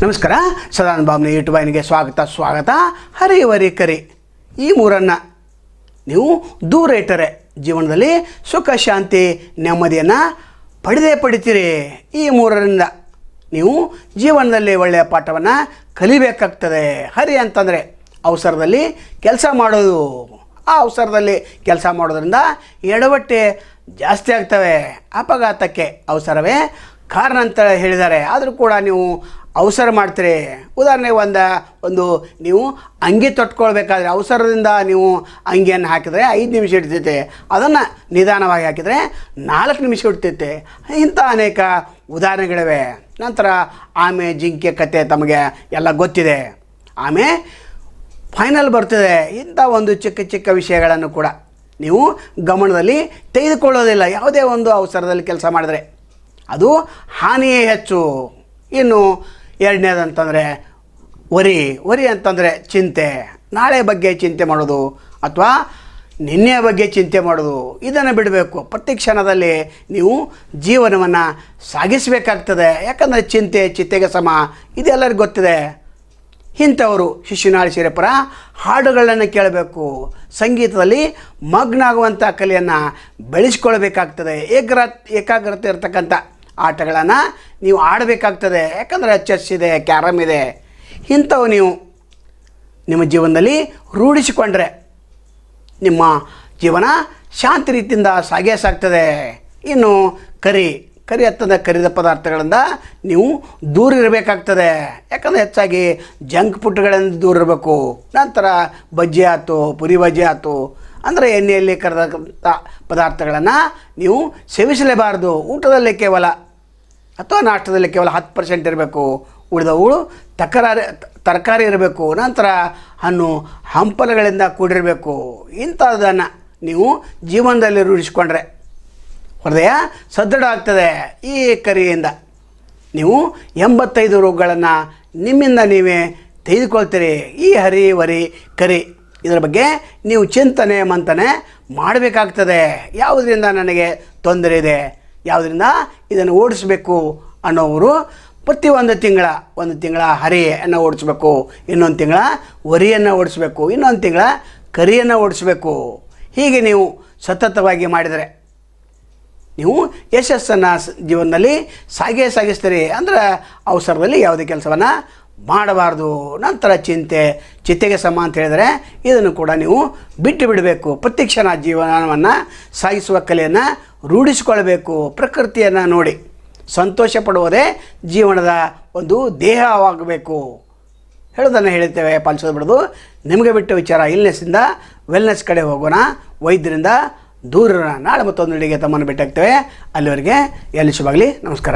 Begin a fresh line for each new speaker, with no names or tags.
ನಮಸ್ಕಾರ. ಸದಾನಂದ ಬಾಬ್ನ ಯೂಟ್ಯೂಬ್ ವಾಹಿನಿಗೆ ಸ್ವಾಗತ ಸ್ವಾಗತ. ಹರಿವರಿ ಕರಿ. ಈ ಮೂರನ್ನು ನೀವು ದೂರ ಇಟ್ಟರೆ ಜೀವನದಲ್ಲಿ ಸುಖ, ಶಾಂತಿ, ನೆಮ್ಮದಿಯನ್ನು ಪಡೆದೇ ಪಡಿತೀರಿ. ಈ ಮೂರರಿಂದ ನೀವು ಜೀವನದಲ್ಲಿ ಒಳ್ಳೆಯ ಪಾಠವನ್ನು ಕಲಿಬೇಕಾಗ್ತದೆ. ಹರಿ ಅಂತಂದರೆ ಅವಸರದಲ್ಲಿ ಕೆಲಸ ಮಾಡೋದು. ಆ ಅವಸರದಲ್ಲಿ ಕೆಲಸ ಮಾಡೋದ್ರಿಂದ ಎಡವಟ್ಟೆ ಜಾಸ್ತಿ ಆಗ್ತವೆ. ಅಪಘಾತಕ್ಕೆ ಅವಸರವೇ ಕಾರಣ ಅಂತ ಹೇಳಿದ್ದಾರೆ. ಆದರೂ ಕೂಡ ನೀವು ಅವಸರ ಮಾಡ್ತೀರಿ. ಉದಾಹರಣೆಗೆ ಒಂದು ಒಂದು ನೀವು ಅಂಗಿ ತೊಟ್ಕೊಳ್ಬೇಕಾದ್ರೆ ಅವಸರದಿಂದ ನೀವು ಅಂಗಿಯನ್ನು ಹಾಕಿದರೆ ಐದು ನಿಮಿಷ ಇಡ್ತೈತೆ ಅದನ್ನು ನಿಧಾನವಾಗಿ ಹಾಕಿದರೆ ನಾಲ್ಕು ನಿಮಿಷ ಇಡ್ತೈತೆ ಇಂಥ ಅನೇಕ ಉದಾಹರಣೆಗಳಿವೆ. ನಂತರ ಆಮೆ, ಜಿಂಕೆ ಕತೆ ತಮಗೆ ಎಲ್ಲ ಗೊತ್ತಿದೆ. ಆಮೆ ಫೈನಲ್ ಬರ್ತದೆ. ಇಂಥ ಒಂದು ಚಿಕ್ಕ ಚಿಕ್ಕ ವಿಷಯಗಳನ್ನು ಕೂಡ ನೀವು ಗಮನದಲ್ಲಿ ತೆಗೆದುಕೊಳ್ಳೋದಿಲ್ಲ. ಯಾವುದೇ ಒಂದು ಅವಸರದಲ್ಲಿ ಕೆಲಸ ಮಾಡಿದ್ರೆ. ಅದು ಹಾನಿಯೇ ಹೆಚ್ಚು. ಇನ್ನು ಎರಡನೇದಂತಂದರೆ ವರಿ. ವರಿ ಅಂತಂದರೆ ಚಿಂತೆ. ನಾಳೆ ಬಗ್ಗೆ ಚಿಂತೆ ಮಾಡೋದು ಅಥವಾ ನಿನ್ನೆಯ ಬಗ್ಗೆ ಚಿಂತೆ ಮಾಡೋದು. ಇದನ್ನು ಬಿಡಬೇಕು. ಪ್ರತಿ ಕ್ಷಣದಲ್ಲಿ ನೀವು ಜೀವನವನ್ನು ಸಾಗಿಸಬೇಕಾಗ್ತದೆ. ಯಾಕಂದರೆ ಚಿಂತೆ ಚಿಂತೆಗೆ ಸಮ. ಇದೆಲ್ಲರಿಗೂ ಗೊತ್ತಿದೆ. ಇಂಥವರು ಶಿಶುನಾಳ ಶಿರಪರ ಹಾಡುಗಳನ್ನು ಕೇಳಬೇಕು. ಸಂಗೀತದಲ್ಲಿ ಮಗ್ನಾಗುವಂಥ ಕಲೆಯನ್ನು ಬೆಳೆಸ್ಕೊಳ್ಬೇಕಾಗ್ತದೆ. ಏಕ್ರ ಏಕಾಗ್ರತೆ ಇರತಕ್ಕಂಥ ಆಟಗಳನ್ನು ನೀವು ಆಡಬೇಕಾಗ್ತದೆ. ಯಾಕಂದರೆ ಚೆಸ್ ಇದೆ ಕ್ಯಾರಮ್ ಇದೆ. ಇಂಥವು ನೀವು ನಿಮ್ಮ ಜೀವನದಲ್ಲಿ ರೂಢಿಸಿಕೊಂಡ್ರೆ ನಿಮ್ಮ ಜೀವನ ಶಾಂತಿ ರೀತಿಯಿಂದ ಸಾಗೇ ಸಾಗ್ತದೆ. ಇನ್ನು ಕರಿ ಕರಿ ಹತ್ತದ ಕರಿದ ಪದಾರ್ಥಗಳಿಂದ ನೀವು ದೂರ ಇರಬೇಕಾಗ್ತದೆ. ಯಾಕಂದರೆ ಹೆಚ್ಚಾಗಿ ಜಂಕ್ ಫುಡ್ಗಳಿಂದ ದೂರ ಇರಬೇಕು. ನಂತರ ಬಜ್ಜಿ ಆಯ್ತು, ಪುರಿ ಬಜ್ಜಿ ಆಯ್ತು. ಅಂದರೆ ಎಣ್ಣೆಯಲ್ಲಿ ಕರೆದಂಥ ಪದಾರ್ಥಗಳನ್ನು ನೀವು ಸೇವಿಸಲೇಬಾರದು. ಊಟದಲ್ಲಿ ಕೇವಲ ಅಥವಾ ನಾಷ್ಟದಲ್ಲಿ ಕೇವಲ ಹತ್ತು ಪರ್ಸೆಂಟ್ ಇರಬೇಕು ಉಳಿದವುಗಳು ತಕರಾರಿ, ತರಕಾರಿ ಇರಬೇಕು, ನಂತರ ಹಣ್ಣು ಹಂಪಲಗಳಿಂದ ಕೂಡಿರಬೇಕು. ಇಂಥದ್ದನ್ನು ನೀವು ಜೀವನದಲ್ಲಿ ರೂಢಿಸ್ಕೊಂಡ್ರೆ ಹೃದಯ ಸದೃಢ ಆಗ್ತದೆ ಈ ಕರಿಯಿಂದ. ನೀವು ಎಂಬತ್ತೈದು ರೋಗಗಳನ್ನು ನಿಮ್ಮಿಂದ ನೀವೇ ತೆಗೆದುಕೊಳ್ತೀರಿ. ಈ ಹರಿ ವರಿ ಕರಿ, ಇದರ ಬಗ್ಗೆ ನೀವು ಚಿಂತನೆ ಮಂತನೆ ಮಾಡಬೇಕಾಗ್ತದೆ. ಯಾವುದರಿಂದ ನನಗೆ ತೊಂದರೆ ಇದೆ? ಯಾವುದರಿಂದ ಇದನ್ನು ಓಡಿಸ್ಬೇಕು ಅನ್ನೋವರು ಪ್ರತಿ ಒಂದು ತಿಂಗಳ ಒಂದು ತಿಂಗಳ ಹರಿಯನ್ನು ಓಡಿಸ್ಬೇಕು, ಇನ್ನೊಂದು ತಿಂಗಳ ವರಿಯನ್ನು ಓಡಿಸ್ಬೇಕು, ಇನ್ನೊಂದು ತಿಂಗಳ ಕರಿಯನ್ನು ಓಡಿಸ್ಬೇಕು. ಹೀಗೆ ನೀವು ಸತತವಾಗಿ ಮಾಡಿದರೆ ನೀವು ಯಶಸ್ಸನ್ನು ಜೀವನದಲ್ಲಿ ಸಾಗೇ ಸಾಗಿಸ್ತೀರಿ. ಅಂದ್ರೆ ಅವಸರದಲ್ಲಿ ಯಾವುದೇ ಕೆಲಸವನ್ನು ಮಾಡಬಾರ್ದು. ನಂತರ ಚಿಂತೆ, ಚಿತೆಗೆ ಸಮ ಅಂತ ಹೇಳಿದರೆ ಇದನ್ನು ಕೂಡ ನೀವು ಬಿಟ್ಟು ಬಿಡಬೇಕು. ಪ್ರತಿಕ್ಷಣ ಜೀವನವನ್ನು ಸಾಗಿಸುವ ಕಲೆಯನ್ನು ರೂಢಿಸಿಕೊಳ್ಬೇಕು ಪ್ರಕೃತಿಯನ್ನು ನೋಡಿ. ಸಂತೋಷ ಪಡುವುದೇ ಜೀವನದ ಒಂದು ದೇಹವಾಗಬೇಕು. ಹೇಳೋದನ್ನು ಹೇಳ್ತೇವೆ ಪಾಲಿಸೋದು ಬಿಡೋದು. ನಿಮಗೆ ಬಿಟ್ಟ ವಿಚಾರ ಇಲ್ನೆಸ್ಸಿಂದ ವೆಲ್ನೆಸ್ ಕಡೆ ಹೋಗೋಣ. ವೈದ್ಯರಿಂದ ದೂರ. ನಾಳೆ ಮತ್ತೊಂದು ನಡಿಗೆ ತಮ್ಮನ್ನು ಭೇಟಿಯಾಗ್ತೇವೆ. ಅಲ್ಲಿವರೆಗೆ ಎಲ್ಲಿ ಶುಭಾಗಲಿ ನಮಸ್ಕಾರ.